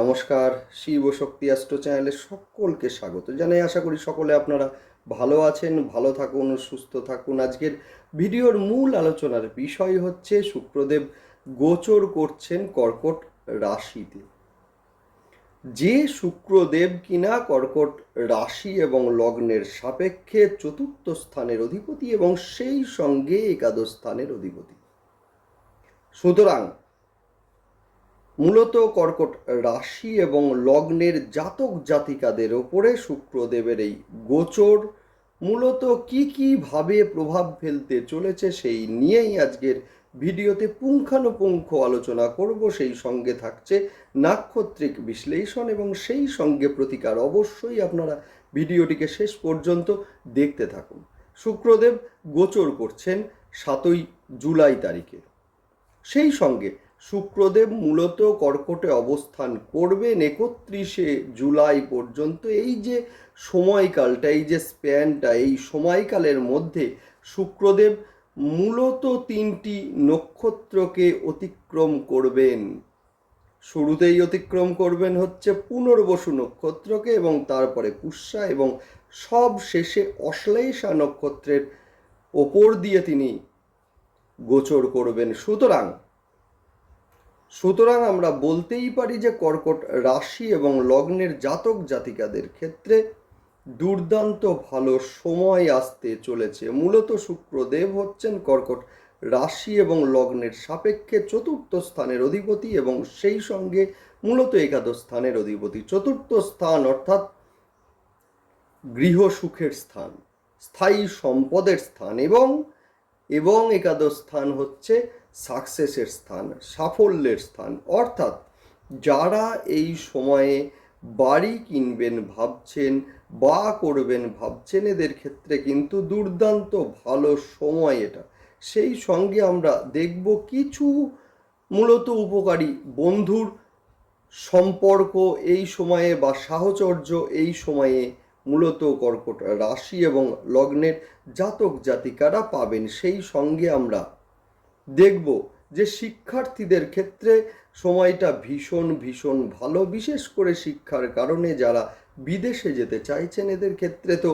নমস্কার, শিব শক্তি অ্যাস্ট্রো চ্যানেলে সকলকে স্বাগত জানাই। আশা করি সকলে আপনারা ভালো আছেন, ভালো থাকুন, সুস্থ থাকুন। আজকের ভিডিওর মূল আলোচনার বিষয় হচ্ছে শুক্রদেব গোচর করছেন কর্কট রাশিতে। যে শুক্রদেব কিনা কর্কট রাশি এবং লগ্নের সাপেক্ষে চতুর্থ স্থানের অধিপতি এবং সেই সঙ্গে একাদশ স্থানের অধিপতি। সুতরাং মূলত কর্কট রাশি এবং লগ্নের জাতক জাতিকাদের ওপরে শুক্রদেবের এই গোচর, মূলত কি কি ভাবে প্রভাব ফেলতে চলেছে সেই নিয়েই আজকের ভিডিওতে পুঙ্খানুপুঙ্খ আলোচনা করব। সেই সঙ্গে থাকছে নাক্ষত্রিক বিশ্লেষণ এবং সেই সঙ্গে প্রতিকার অবশ্যই আপনারা ভিডিওটিকে শেষ পর্যন্ত দেখতে থাকুন। শুক্রদেব গোচর করছেন সাতই জুলাই তারিখে। সেই সঙ্গে শুক্রদেব মূলত কর্কটে অবস্থান করবেন একত্রিশে জুলাই পর্যন্ত। এই যে সময়কালটা, এই যে স্প্যানটা, এই সময়কালের মধ্যে শুক্রদেব মূলত তিনটি নক্ষত্রকে অতিক্রম করবেন। শুরুতেই অতিক্রম করবেন হচ্ছে পুনর্বসু নক্ষত্রকে এবং তারপরে পুষ্যা এবং সব শেষে অশ্লেষা নক্ষত্রের ওপর দিয়ে তিনি গোচর করবেন। সুতরাং সুতরাং আমরা বলতেই পারি যে কর্কট রাশি এবং লগ্নের জাতক জাতিকাদের ক্ষেত্রে দুর্দান্ত ভালো সময় আসতে চলেছে। মূলত শুক্রদেব হচ্ছেন কর্কট রাশি এবং লগ্নের সাপেক্ষে চতুর্থ স্থানের অধিপতি এবং সেই সঙ্গে মূলত একাদশ স্থানের অধিপতি। চতুর্থ স্থান অর্থাৎ গৃহ সুখের স্থান, স্থায়ী সম্পদের স্থান এবং এবং একাদশ স্থান হচ্ছে সাকসেসের স্থান, সাফল্যের স্থান। অর্থাৎ যারা এই সময়ে বাড়ি কিনবেন ভাবছেন বা করবেন ভাবছেন, এদের ক্ষেত্রে কিন্তু দুর্দান্ত ভালো সময় এটা। সেই সঙ্গে আমরা দেখব কিছু মূলত উপকারী বন্ধুর সম্পর্ক এই সময়ে বা সাহচর্য এই সময়ে মূলত কর্কট রাশি এবং লগ্নের জাতক জাতিকারা পাবেন। সেই সঙ্গে আমরা দেখব যে শিক্ষার্থীদের ক্ষেত্রে সময়টা ভীষণ ভীষণ ভালো। বিশেষ করে শিক্ষার কারণে যারা বিদেশে যেতে চাইছেন, এদের ক্ষেত্রে তো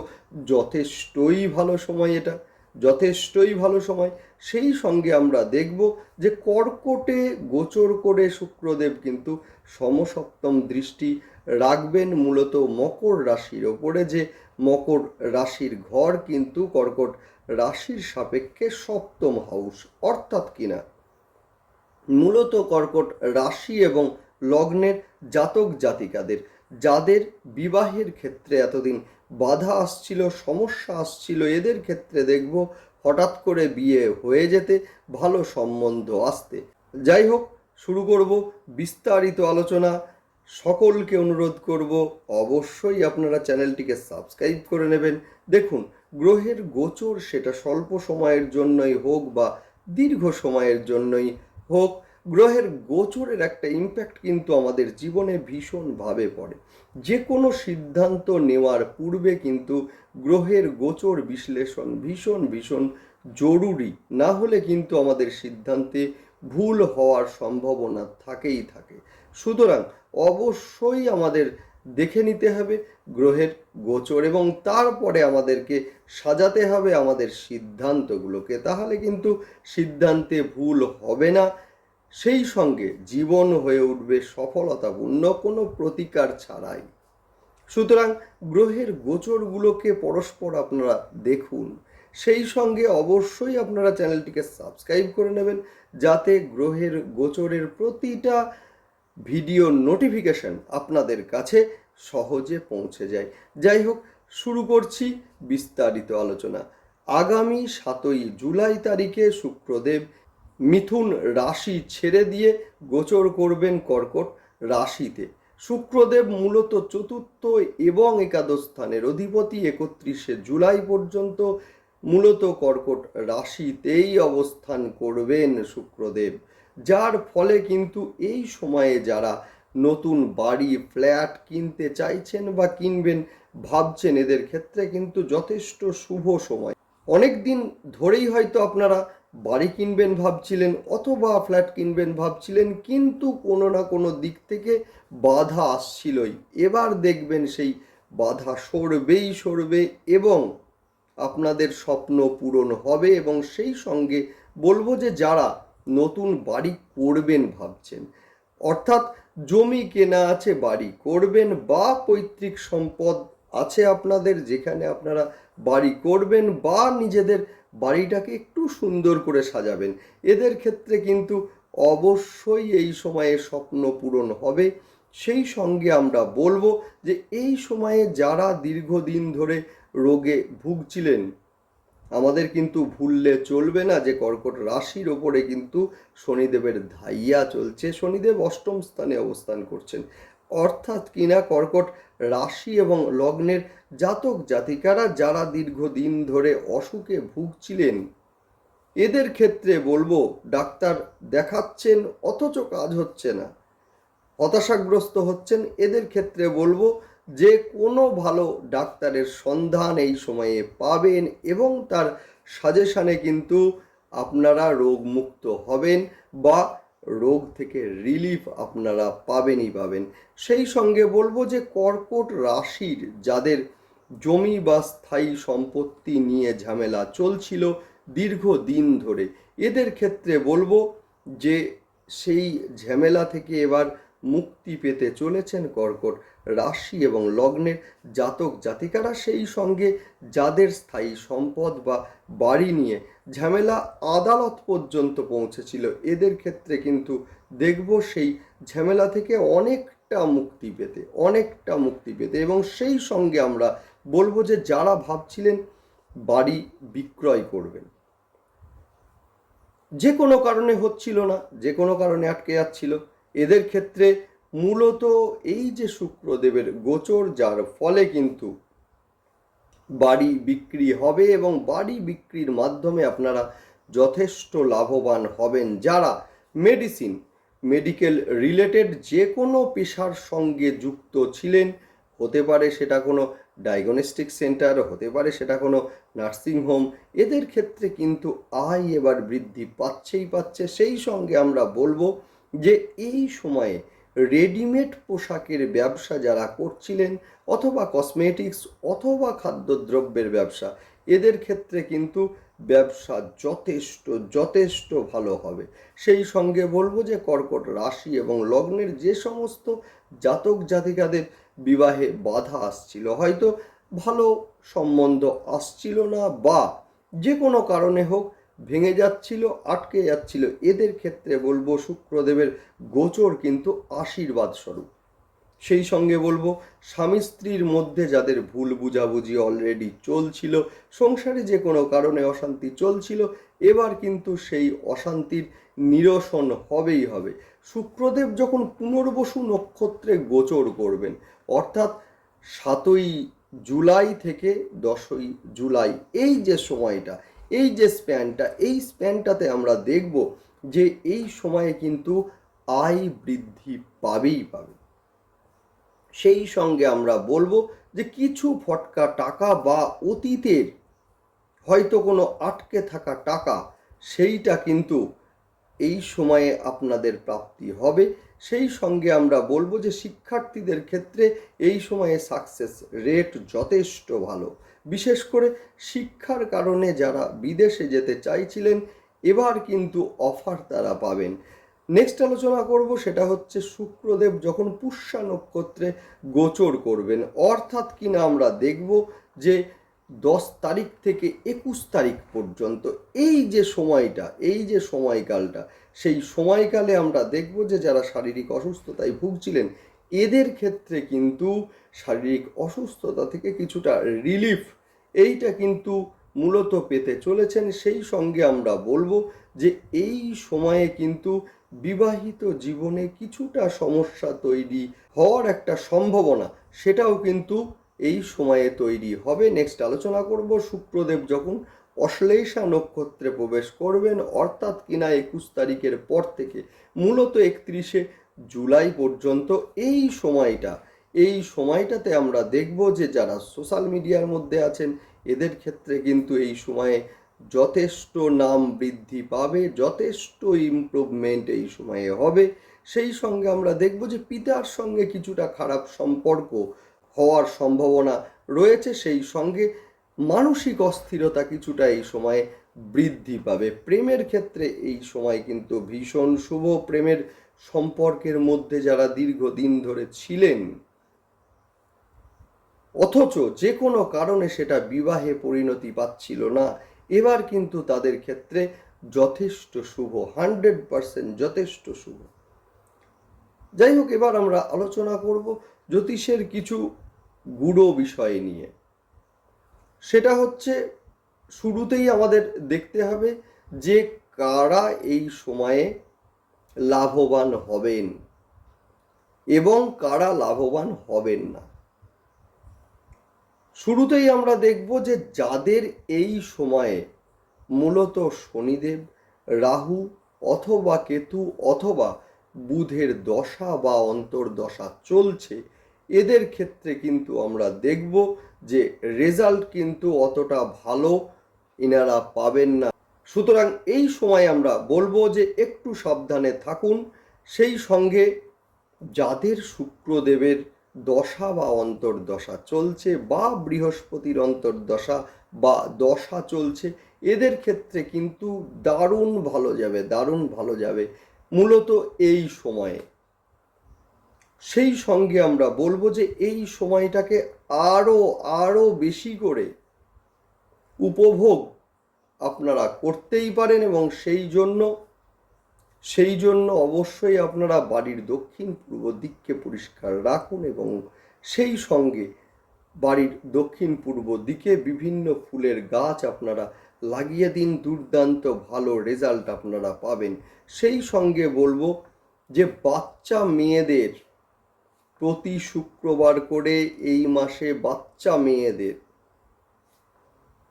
যথেষ্টই ভালো সময় এটা, যথেষ্টই ভালো সময়। সেই সঙ্গে আমরা দেখব যে কর্কটে গোচর করে শুক্রদেব কিন্তু সমসপ্তম দৃষ্টি রাখবেন, মূলত মকর রাশির ওপরে। যে মকর রাশির ঘর কিন্তু কর্কট রাশির সাপেক্ষে সপ্তম হাউস, অর্থাৎ কিনা? মূলত কর্কট রাশি এবং লগ্নের জাতক জাতিকাদের, যাদের বিবাহের ক্ষেত্রে এতদিন বাধা আসছিল, সমস্যা আসছিল, এদের ক্ষেত্রে দেখব হঠাৎ করে বিয়ে হয়ে যেতে ভালো সম্বন্ধ আসতে। যাই হোক, শুরু করব বিস্তারিত আলোচনা। সকলকে অনুরোধ করব অবশ্যই আপনারা চ্যানেলটিকে সাবস্ক্রাইব করে নেবেন। দেখুন গ্রহের গোচর সেটা স্বল্প সময়ের জন্যই হোক বা দীর্ঘ সময়ের জন্যই হোক, গ্রহের গোচরের একটা ইম্প্যাক্ট কিন্তু আমাদের জীবনে ভীষণভাবে পড়ে। যে কোনো সিদ্ধান্ত নেওয়ার পূর্বে কিন্তু গ্রহের গোচর বিশ্লেষণ ভীষণ ভীষণ জরুরি। না হলে কিন্তু আমাদের সিদ্ধান্তে ভুল হওয়ার সম্ভাবনা থাকেই থাকে। সুতরাং অবশ্যই আমাদের দেখে নিতে হবে গ্রহের গোচর এবং তারপরে আমাদেরকে সাজাতে হবে আমাদের সিদ্ধান্তগুলোকে। তাহলে কিন্তু সিদ্ধান্তে ভুল হবে না। সেই সঙ্গে জীবন হয়ে উঠবে সফলতাপূর্ণ, কোনো প্রতিকার ছাড়াই। সুতরাং গ্রহের গোচরগুলোকে পরস্পর আপনারা দেখুন। সেই সঙ্গে অবশ্যই আপনারা চ্যানেলটিকে সাবস্ক্রাইব করে নেবেন, যাতে গ্রহের গোচরের প্রতিটা ভিডিও নোটিফিকেশন আপনাদের কাছে সহজে পৌঁছে যায়। যাই হোক, শুরু করছি বিস্তারিত আলোচনা। আগামী সাতই জুলাই তারিখে শুক্রদেব মিথুন রাশি ছেড়ে দিয়ে গোচর করবেন কর্কট রাশিতে। শুক্রদেব মূলত চতুর্থ এবং একাদশ স্থানের অধিপতি একত্রিশে জুলাই পর্যন্ত মূলত কর্কট রাশিতেই অবস্থান করবেন শুক্রদেব যার ফলে কিন্তু এই সময়ে যারা নতুন বাড়ি, ফ্ল্যাট কিনতে চাইছেন বা কিনবেন, ভাবছেন এদের ক্ষেত্রে কিন্তু যথেষ্ট শুভ সময়। অনেক দিন ধরেই হয়তো আপনারা বাড়ি কিনবেন ভাবছিলেন অথবা ফ্ল্যাট কিনবেন ভাবছিলেন, কিন্তু কোনো না কোনো দিক থেকে বাধা আসছিলই। এবার দেখবেন সেই বাধা সরবেই সরবে এবং আপনাদের স্বপ্ন পূরণ হবে এবং সেই সঙ্গে বলব যে যারা নতুন বাড়ি করবেন ভাবছেন। অর্থাৎ জমি কেনা আছে, বাড়ি করবেন বা পৈতৃক সম্পদ আছে আপনাদের, যেখানে আপনারা বাড়ি করবেন বা নিজেদের বাড়িটাকে একটু সুন্দর করে সাজাবেন। এদের ক্ষেত্রে কিন্তু অবশ্যই এই সময়ে স্বপ্ন পূরণ হবে। সেই সঙ্গে আমরা বলব যে, এই সময়ে যারা দীর্ঘদিন ধরে রোগে ভুগছিলেন আমাদের কিন্তু ভুললে চলবে না, যে কর্কট রাশির ওপরে কিন্তু শনিদেবের ধাইয়া চলছে। শনিদেব অষ্টম স্থানে অবস্থান করছেন। অর্থাৎ কিনা কর্কট রাশি এবং লগ্নের জাতক জাতিকারা যারা দীর্ঘদিন ধরে অসুখে ভুগছিলেন, এদের ক্ষেত্রে বলব, ডাক্তার দেখাচ্ছেন, অথচ কাজ হচ্ছে না। হতাশাগ্রস্ত হচ্ছেন, এদের ক্ষেত্রে বলব যে কোনো ভালো ডাক্তারের সন্ধান এই সময়ে পাবেন এবং তার সাজেশানে কিন্তু আপনারা রোগমুক্ত হবেন বা রোগ থেকে রিলিফ আপনারা পাবেনই পাবেন। সেই সঙ্গে বলব যে কর্কট রাশির যাদের জমি বা স্থায়ী সম্পত্তি নিয়ে ঝামেলা চলছিল দীর্ঘ দিন ধরে, এদের ক্ষেত্রে বলব যে সেই ঝামেলা থেকে এবার মুক্তি পেতে চলেছেন কর্কট রাশি এবং লগ্নের জাতক জাতিকারা সেই সঙ্গে যাদের স্থায়ী সম্পদ বা বাড়ি নিয়ে ঝামেলা আদালত পর্যন্ত পৌঁছেছিল, এদের ক্ষেত্রে কিন্তু দেখব সেই ঝামেলা থেকে অনেকটা মুক্তি পেতে, অনেকটা মুক্তি পেতে এবং সেই সঙ্গে আমরা বলব যে যারা ভাবছিলেন বাড়ি বিক্রয় করবেন। যে কোনো কারণে হচ্ছিল না, যে কোনো কারণে আটকে যাচ্ছিল। এদের ক্ষেত্রে মূলত এই যে শুক্রদেবের গোচর, যার ফলে কিন্তু বাড়ি বিক্রি হবে এবং বাড়ি বিক্রির মাধ্যমে আপনারা যথেষ্ট লাভবান হবেন। যারা মেডিসিন মেডিকেল রিলেটেড যে কোনো পেশার সঙ্গে যুক্ত ছিলেন, হতে পারে সেটা কোনো ডায়াগনস্টিক সেন্টার হতে পারে সেটা কোনো নার্সিংহোম এদের ক্ষেত্রে কিন্তু আয় এবার বৃদ্ধি পাচ্ছেই পাচ্ছে। সেই সঙ্গে আমরা বলব যে এই সময়ে রেডিমেড পোশাকের ব্যবসা যারা করছিলেন অথবা কসমেটিক্স অথবা খাদ্যদ্রব্যের ব্যবসা, এদের ক্ষেত্রে কিন্তু ব্যবসা যথেষ্ট যথেষ্ট ভালো হবে। সেই সঙ্গে বলব যে কর্কট রাশি এবং লগ্নের যে সমস্ত জাতক জাতিকাদের বিবাহে বাধা আসছিল, হয়তো ভালো সম্বন্ধ আসছিল না বা যে কোনো কারণে হোক ভেঙে যাচ্ছিল, আটকে যাচ্ছিল। এদের ক্ষেত্রে বলব শুক্রদেবের গোচর কিন্তু আশীর্বাদ স্বরূপ সেই সঙ্গে বলব, স্বামী স্ত্রীর মধ্যে যাদের ভুল বুঝাবুঝি অলরেডি চলছিল, সংসারে যে কোনো কারণে অশান্তি চলছিল, এবার কিন্তু সেই অশান্তির নিরসন হবেই হবে। শুক্রদেব যখন পুনর্বসু নক্ষত্রে গোচর করবেন, অর্থাৎ সাতই জুলাই থেকে দশই জুলাই, এই যে সময়টা এই যে স্প্যানটা, এই স্প্যানটাতে আমরা দেখব যে এই সময়ে কিন্তু আয় বৃদ্ধি পাবেই পাবে। সেই সঙ্গে আমরা বলব যে কিছু ফটকা টাকা বা অতীতের হয়তো কোনো আটকে থাকা টাকা, সেইটা কিন্তু এই সময়ে আপনাদের প্রাপ্তি হবে। সেই সঙ্গে আমরা বলব যে শিক্ষার্থীদের ক্ষেত্রে এই সময়ে সাকসেস রেট যথেষ্ট ভালো। বিশেষ করে শিক্ষার কারণে যারা বিদেশে যেতে চাইছিলেন, এবার কিন্তু অফার তারা পাবেন। নেক্সট আলোচনা করব সেটা হচ্ছে শুক্রদেব যখন পুষ্যা নক্ষত্রে গোচর করবেন। অর্থাৎ কিনা আমরা দেখব যে দশ তারিখ থেকে একুশ তারিখ পর্যন্ত এই যে সময়টা, এই যে সময়কালটা, সেই সময়কালে আমরা দেখব যে যারা শারীরিক অসুস্থতায় ভুগছিলেন এদের ক্ষেত্রে কিন্তু শারীরিক অসুস্থতা থেকে কিছুটা রিলিফ এইটা কিন্তু মূলত পেতে চলেছেন। সেই সঙ্গে আমরা বলব যে এই সময়ে কিন্তু বিবাহিত জীবনে কিছুটা সমস্যা তৈরি হওয়ার একটা সম্ভাবনা সেটাও কিন্তু এই সময়ে তৈরি হবে। নেক্সট আলোচনা করব শুক্রদেব যখন অশ্লেষা নক্ষত্রে প্রবেশ করবেন, অর্থাৎ কিনা একুশ তারিখের পর থেকে, মূলত একত্রিশে জুলাই পর্যন্ত এই সময়টা, এই সময়টাতে আমরা দেখব যে যারা সোশ্যাল মিডিয়ার মধ্যে আছেন, এদের ক্ষেত্রে কিন্তু এই সময়ে যথেষ্ট নাম বৃদ্ধি পাবে, যথেষ্ট ইমপ্রুভমেন্ট এই সময়ে হবে। সেই সঙ্গে আমরা দেখব যে পিতার সঙ্গে কিছুটা খারাপ সম্পর্ক হওয়ার সম্ভাবনা রয়েছে, সেই সঙ্গে মানসিক অস্থিরতা কিছুটা এই সময়ে বৃদ্ধি পাবে। প্রেমের ক্ষেত্রে এই সময় কিন্তু ভীষণ শুভ, প্রেমের সম্পর্কের মধ্যে যারা দীর্ঘদিন ধরে ছিলেন, অথচ যে কোনো কারণে সেটা বিবাহে পরিণতি পাচ্ছিল না, এবার কিন্তু তাদের ক্ষেত্রে যথেষ্ট শুভ, হান্ড্রেড পারসেন্ট যথেষ্ট শুভ। যাই হোক, এবার আমরা আলোচনা করব জ্যোতিষের কিছু গুড়ো বিষয় নিয়ে। সেটা হচ্ছে, শুরুতেই আমাদের দেখতে হবে যে কারা এই সময়ে লাভবান হবেন। এবং কারা লাভবান হবেন না? শুরুতেই আমরা দেখব যে যাদের এই সময়ে মূলত শনিদেব, রাহু অথবা কেতু অথবা বুধের দশা বা অন্তর্দশা চলছে, এদের ক্ষেত্রে কিন্তু আমরা দেখব যে রেজাল্ট কিন্তু অতটা ভালো এনারা পাবেন না। সুতরাং এই সময় আমরা বলব যে একটু সাবধানে থাকুন। সেই সঙ্গে যাদের শুক্রদেবের দশা বা অন্তর্দশা চলছে বা বৃহস্পতির অন্তর্দশা বা দশা চলছে, এদের ক্ষেত্রে কিন্তু দারুণ ভালো যাবে, দারুণ ভালো যাবে। মূলত এই সময়ে। সেই সঙ্গে আমরা বলব যে এই সময়টাকে আরও আরও বেশি করে উপভোগ আপনারা করতেই পারেন এবং সেই জন্য সেই জন্য অবশ্যই আপনারা বাড়ির দক্ষিণ পূর্ব দিককে পরিষ্কার রাখুন এবং সেই সঙ্গে বাড়ির দক্ষিণ পূর্ব দিকে বিভিন্ন ফুলের গাছ আপনারা লাগিয়ে দিন, দুর্দান্ত ভালো রেজাল্ট আপনারা পাবেন। সেই সঙ্গে বলব যে বাচ্চা মেয়েদের প্রতি শুক্রবার করে এই মাসে বাচ্চা মেয়েদের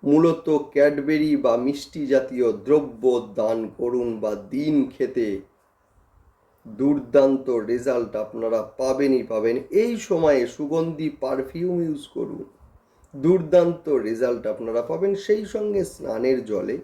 মূলত ক্যাডবেরি বা মিষ্টি জাতীয় দ্রব্য দান করুন বা দিন খেতে। দুর্দান্ত রেজাল্ট আপনারা পাবেনই পাবেন। এই সময়ে সুগন্ধি পারফিউম ইউজ করুন। দুর্দান্ত রেজাল্ট আপনারা পাবেন সেই সঙ্গে স্নানের জলে।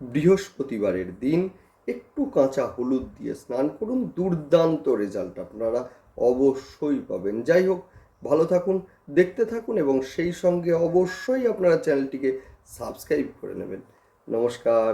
বৃহস্পতিবারের দিন একটু কাঁচা হলুদ দিয়ে স্নান করুন, দুর্দান্ত রেজাল্ট আপনারা অবশ্যই পাবেন। যাই হোক, ভালো থাকুন দেখতে থাকুন এবং সেই সঙ্গে অবশ্যই আপনারা চ্যানেলটিকে সাবস্ক্রাইব করে নেবেন। নমস্কার।